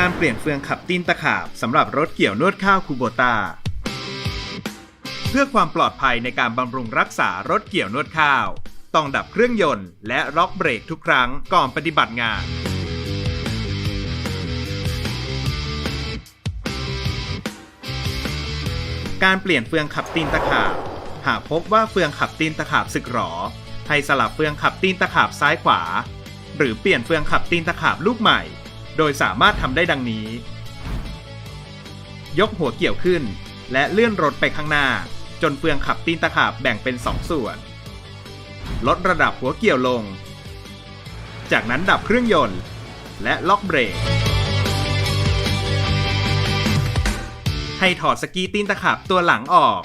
การเปลี่ยนเฟืองขับตีนตะขาบสำหรับรถเกี่ยวนวดข้าวคูโบตาเพื่อความปลอดภัยในการบำรุงรักษารถเกี่ยวนวดข้าว ต้องดับเครื่องยนต์และล็อกเบรกทุกครั้งก่อนปฏิบัติงาน การเปลี่ยนเฟืองขับตีนตะขาบ หากพบว่าเฟืองขับตีนตะขาบสึกหรอ ให้สลับเฟืองขับตีนตะขาบซ้ายขวา หรือเปลี่ยนเฟืองขับตีนตะขาบลูกใหม่ โดยสามารถทำได้ดังนี้ ยกหัวเกี่ยวขึ้น และเลื่อนรถไปข้างหน้า จนเฟืองขับตีนตะขาบแบ่งเป็นสองส่วน ลดระดับหัวเกี่ยวลง จากนั้นดับเครื่องยนต์ และล็อกเบรก ให้ถอดสกีตีนตะขาบตัวหลังออก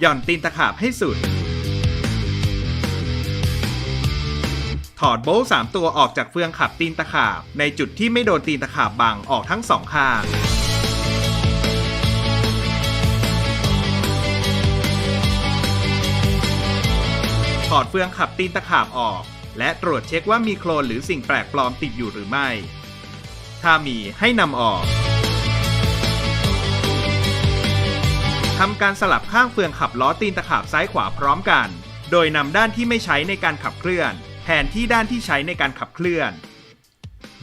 หย่อนตีนตะขาบให้สุด ถอดโบล์สามตัวออกจากเฟืองขับตีนตะขาบ ในจุดที่ไม่โดนตีนตะขาบบังออกทั้งสองข้างถอดเฟืองขับตีนตะขาบออก และตรวจเช็คว่ามีโคลนหรือสิ่งแปลกปลอมติดอยู่หรือไม่ ถ้ามีให้นำออก ทำการสลับข้างเฟืองขับล้อตีนตะขาบซ้ายขวาพร้อมกัน โดยนำด้านที่ไม่ใช้ในการขับเคลื่อน แทนที่ด้านที่ใช้ในการขับเคลื่อน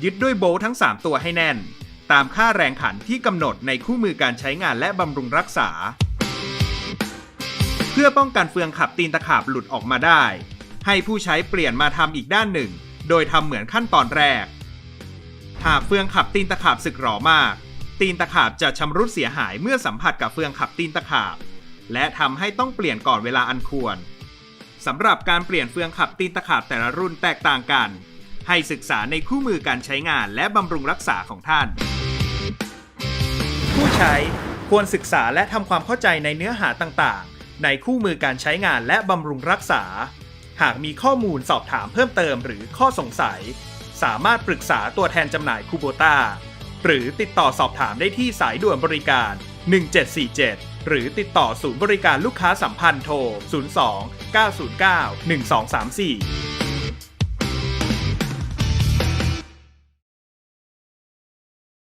ยึดด้วยโบลทั้ง 3 ตัวให้แน่น ตามค่าแรงขันที่กำหนดในคู่มือการใช้งานและบำรุงรักษา เพื่อป้องกันเฟืองขับตีนตะขาบหลุดออกมาได้ ให้ผู้ใช้เปลี่ยนมาทำอีกด้านหนึ่ง โดยทำเหมือนขั้นตอนแรก หากเฟืองขับตีนตะขาบสึกหรอมาก ตีนตะขาบจะชำรุดเสียหายเมื่อสัมผัสกับเฟืองขับตีนตะขาบ และทำให้ต้องเปลี่ยนก่อนเวลาอันควรสำหรับการเปลี่ยนเฟืองขับตีนตะขาบแต่ละรุ่นแตกต่างกัน ให้ศึกษาในคู่มือการใช้งานและบำรุงรักษาของท่าน ผู้ใช้ควรศึกษาและทำความเข้าใจในเนื้อหาต่างๆ ในคู่มือการใช้งานและบำรุงรักษา หากมีข้อมูลสอบถามเพิ่มเติมหรือข้อสงสัย สามารถปรึกษาตัวแทนจำหน่ายคูโบต้า หรือติดต่อสอบถามได้ที่สายด่วนบริการ 1747 หรือติดต่อศูนย์บริการลูกค้าสัมพันธ์โทร 02 909 1234